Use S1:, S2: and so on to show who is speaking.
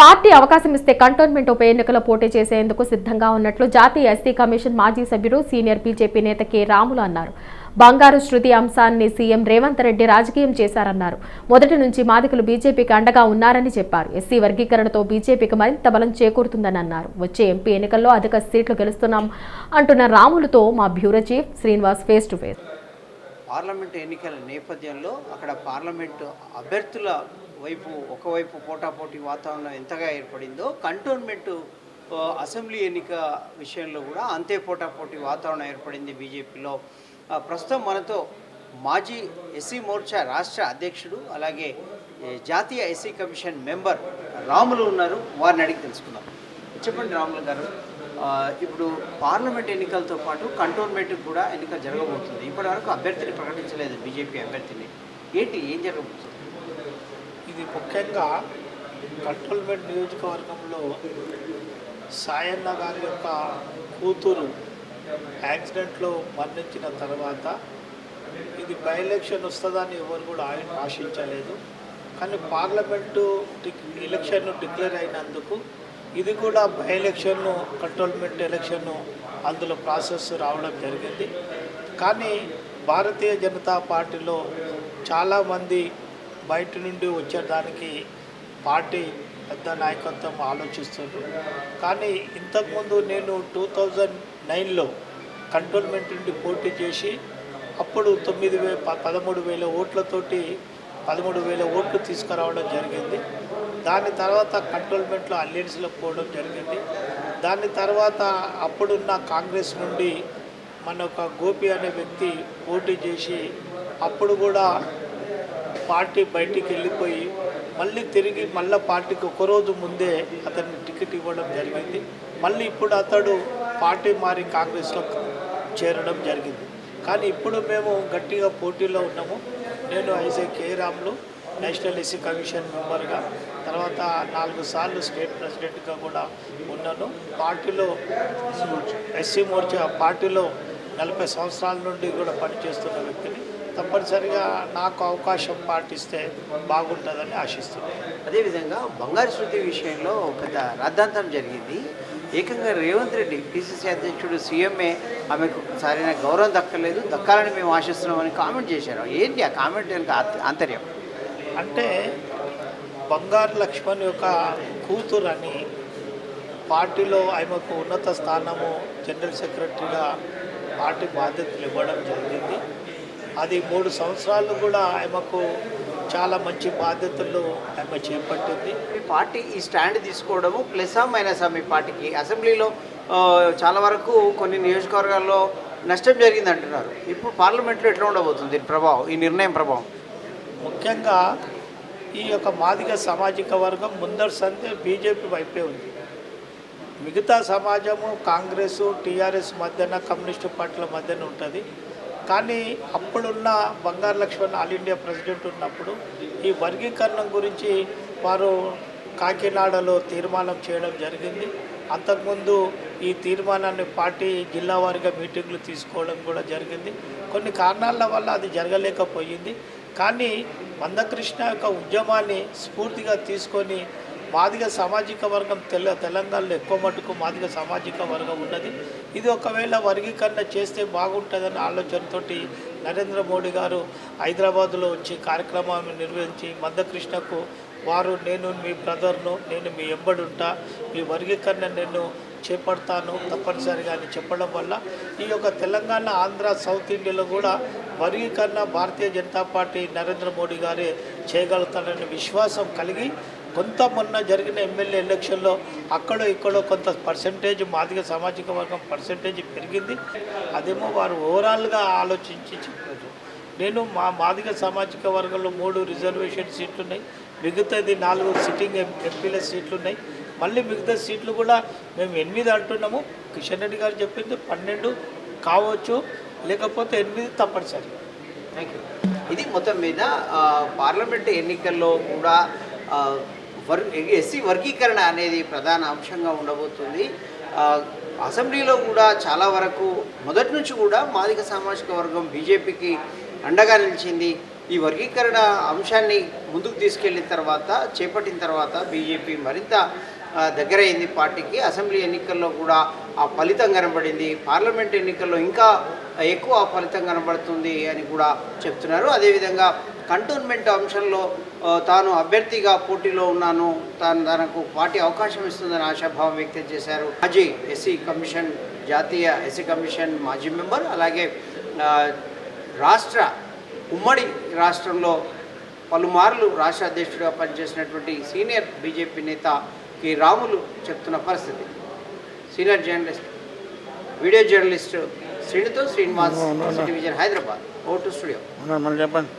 S1: Party అవకాశం ఇస్తే cantonment ఉప ఎన్నికలో పోటీ చేసేందుకు సిద్ధంగా ఉన్నట్లు జాతీయ ఎస్సీ కమిషన్ మాజీ సభ్యుడు సీనియర్ బీజేపీ నేత కె రాములు అన్నారు. బంగారు శృతి అంశాన్ని సీఎం రేవంత్ రెడ్డి రాజకీయం చేశారన్నారు. మొదటి నుంచి మాదికలు బీజేపీకి అండగా ఉన్నారని చెప్పారు. ఎస్సీ వర్గీకరణతో బీజేపీకి మరింత బలం చేకూరుతుందని అన్నారు. వచ్చే ఎంపీ ఎన్నికల్లో అధిక సీట్లు గెలుస్తున్నాం అంటున్న రాములతో మా bureau chief Srinivas face to face.
S2: Parliament ఎన్నికల నేపథ్యంలో అక్కడ పార్లమెంటు అభ్యర్థుల వైపు ఒకవైపు పోటాపోటీ వాతావరణం ఎంతగా ఏర్పడిందో కంటోన్మెంటు అసెంబ్లీ ఎన్నిక విషయంలో కూడా అంతే పోటాపోటీ వాతావరణం ఏర్పడింది బీజేపీలో. ప్రస్తుతం మనతో మాజీ ఎస్సీ మోర్చా రాష్ట్ర అధ్యక్షుడు అలాగే జాతీయ ఎస్సీ కమిషన్ మెంబర్ రాములు ఉన్నారు. వారిని అడిగి తెలుసుకుందాం. చెప్పండి రాములు గారు. ఇప్పుడు పార్లమెంట్ ఎన్నికలతో పాటు కంటోన్మెంట్ కూడా ఎన్నిక జరగబోతుంది. ఇప్పటివరకు అభ్యర్థిని ప్రకటించలేదు బీజేపీ అభ్యర్థిని. ఏంటి ఏం జరగబోతుంది?
S3: ఇది ముఖ్యంగా కంటోన్మెంట్ నియోజకవర్గంలో సాయన్న గారి యొక్క కూతురు యాక్సిడెంట్లో మరణించిన తర్వాత ఇది బై ఎలక్షన్ వస్తుందని ఎవరు కూడా ఆయన ఆశించలేదు. కానీ పార్లమెంటు ఎలక్షన్ డిక్లేర్ అయినందుకు ఇది కూడా బై ఎలక్షన్ను కంటోన్మెంట్ ఎలక్షన్ను అందులో ప్రాసెస్ రావడం జరిగింది. కానీ భారతీయ జనతా పార్టీలో చాలామంది బయట నుండి వచ్చేదానికి పార్టీ పెద్ద నాయకత్వం ఆలోచిస్తుంది. కానీ ఇంతకుముందు నేను టూ థౌజండ్ నైన్లో కంటోన్మెంట్ నుండి పోటీ చేసి అప్పుడు తొమ్మిది వే పదమూడు వేల ఓట్లతోటి పదమూడు వేల ఓట్లు తీసుకురావడం జరిగింది. దాని తర్వాత కంటోన్మెంట్లో అలయన్స్లో పోవడం జరిగింది. దాని తర్వాత అప్పుడున్న కాంగ్రెస్ నుండి మన ఒక గోపి అనే వ్యక్తి పోటీ చేసి అప్పుడు కూడా పార్టీ బయటికి వెళ్ళిపోయి మళ్ళీ తిరిగి మళ్ళీ పార్టీకి ఒకరోజు ముందే అతన్ని టికెట్ ఇవ్వడం జరిగింది. మళ్ళీ ఇప్పుడు అతడు పార్టీ మారి కాంగ్రెస్లో చేరడం జరిగింది. కానీ ఇప్పుడు మేము గట్టిగా పోటీలో ఉన్నాము. నేను IJ K Ramulu national SC commission మెంబర్గా తర్వాత నాలుగు సార్లు స్టేట్ ప్రెసిడెంట్గా కూడా ఉన్నాను. పార్టీలో ఎస్సీ మోర్చా పార్టీలో నలభై సంవత్సరాల నుండి కూడా పనిచేస్తున్న వ్యక్తిని తప్పనిసరిగా నాకు అవకాశం పాటిస్తే బాగుంటుందని ఆశిస్తున్నాను.
S2: అదేవిధంగా బంగారు శృతి విషయంలో పెద్ద రాద్ధాంతం జరిగింది. ఏకంగా రేవంత్ రెడ్డి పిసిసి అధ్యక్షుడు సీఎంఏ ఆమెకు సరైన గౌరవం దక్కలేదు. దక్కాలని మేము ఆశిస్తున్నామని కామెంట్ చేశారు. ఏంటి ఆ కామెంట్ ఆంతర్యం?
S3: అంటే బంగారు లక్ష్మణ్ యొక్క కూతురు అని పార్టీలో ఆమెకు ఉన్నత స్థానము జనరల్ సెక్రటరీగా పార్టీ బాధ్యతలు ఇవ్వడం జరిగింది. అది మూడు సంవత్సరాలు కూడా ఆమెకు చాలా మంచి బాధ్యతలు ఆమె చేపట్టింది.
S2: మీ పార్టీ ఈ స్టాండ్ తీసుకోవడము ప్లస్ మైనస్ మీ పార్టీకి. అసెంబ్లీలో చాలా వరకు కొన్ని నియోజకవర్గాల్లో నష్టం జరిగింది అంటున్నారు ఇప్పుడు పార్లమెంట్లో ఎట్లా ఉండబోతుంది దీని ప్రభావం ఈ నిర్ణయం ప్రభావం?
S3: ముఖ్యంగా ఈ యొక్క మాదిగ సామాజిక వర్గం ముందరు సందే బీజేపీ వైపే ఉంది. మిగతా సమాజము కాంగ్రెస్ టీఆర్ఎస్ మధ్యన కమ్యూనిస్టు పార్టీల మధ్యన ఉంటుంది. కానీ అప్పుడున్న బంగారు లక్ష్మణ్ ఆల్ ఇండియా ప్రెసిడెంట్ ఉన్నప్పుడు ఈ వర్గీకరణ గురించి వారు కాకినాడలో తీర్మానం చేయడం జరిగింది. అంతకుముందు ఈ తీర్మానాన్ని పార్టీ జిల్లా వారిగా మీటింగ్లు తీసుకోవడం కూడా జరిగింది. కొన్ని కారణాల వల్ల అది జరగలేకపోయింది. కానీ మందకృష్ణ యొక్క ఉద్యమాన్ని స్ఫూర్తిగా తీసుకొని మాదిగ సామాజిక వర్గం తెల తెలంగాణలో ఎక్కువ మటుకు మాదిగ సామాజిక వర్గం ఉన్నది. ఇది ఒకవేళ వర్గీకరణ చేస్తే బాగుంటుందనే ఆలోచనతో నరేంద్ర మోడీ గారు హైదరాబాద్లో వచ్చి కార్యక్రమాన్ని నిర్వహించి మందకృష్ణకు వారు నేను మీ బ్రదర్ను నేను మీ ఎంబడుంటా మీ వర్గీకరణ నేను చేపడతాను తప్పనిసరిగా అని చెప్పడం వల్ల ఈ యొక్క తెలంగాణ ఆంధ్ర సౌత్ ఇండియాలో కూడా వర్గీకరణ భారతీయ జనతా పార్టీ నరేంద్ర మోడీ గారే చేయగలుగుతారనే విశ్వాసం కలిగి కొంత మొన్న జరిగిన ఎమ్మెల్యే ఎలక్షన్లో అక్కడో ఇక్కడో కొంత పర్సంటేజ్ మాదిగ సామాజిక వర్గం పర్సంటేజ్ పెరిగింది. అదేమో వారు ఓవరాల్గా ఆలోచించి చెప్పారు. నేను మా మాదిగ సామాజిక వర్గంలో మూడు రిజర్వేషన్ సీట్లు ఉన్నాయి మిగతాది నాలుగు సిట్టింగ్ ఎంపీల సీట్లు ఉన్నాయి మళ్ళీ మిగతా సీట్లు కూడా మేము ఎనిమిది అంటున్నాము. కిషన్ రెడ్డి గారు చెప్పింది పన్నెండు కావచ్చు లేకపోతే ఎనిమిది తప్పనిసరి.
S2: థ్యాంక్ యూ ఇది మొత్తం మీద పార్లమెంటు పార్లమెంట్ ఎన్నికల్లో కూడా వర్ ఎస్సీ వర్గీకరణ అనేది ప్రధాన అంశంగా ఉండబోతుంది. అసెంబ్లీలో కూడా చాలా వరకు మొదటి నుంచి కూడా మాదిక సామాజిక వర్గం బీజేపీకి అండగా నిలిచింది. ఈ వర్గీకరణ అంశాన్ని ముందుకు తీసుకెళ్ళిన తర్వాత చేపట్టిన తర్వాత బీజేపీ మరింత దగ్గరైంది పార్టీకి. అసెంబ్లీ ఎన్నికల్లో కూడా ఆ ఫలితం కనబడింది. పార్లమెంట్ ఎన్నికల్లో ఇంకా ఎక్కువ ఫలితం కనబడుతుంది అని కూడా చెప్తున్నారు. అదేవిధంగా కంటోన్మెంట్ అంశంలో తాను అభ్యర్థిగా పోటీలో ఉన్నాను. తాను తనకు పార్టీ అవకాశం ఇస్తుందని ఆశాభావం వ్యక్తం చేశారు. మాజీ ఎస్సీ కమిషన్ జాతీయ ఎస్సీ కమిషన్ మాజీ మెంబర్ అలాగే రాష్ట్ర ఉమ్మడి రాష్ట్రంలో పలుమార్లు రాష్ట్ర అధ్యక్షుడిగా పనిచేసినటువంటి సీనియర్ బీజేపీ నేత కె. రాములు చెప్తున్న పరిస్థితి. Senior journalist video journalist శ్రీనితో Srinivas city vision Hyderabad over to studio
S4: చెప్పండి.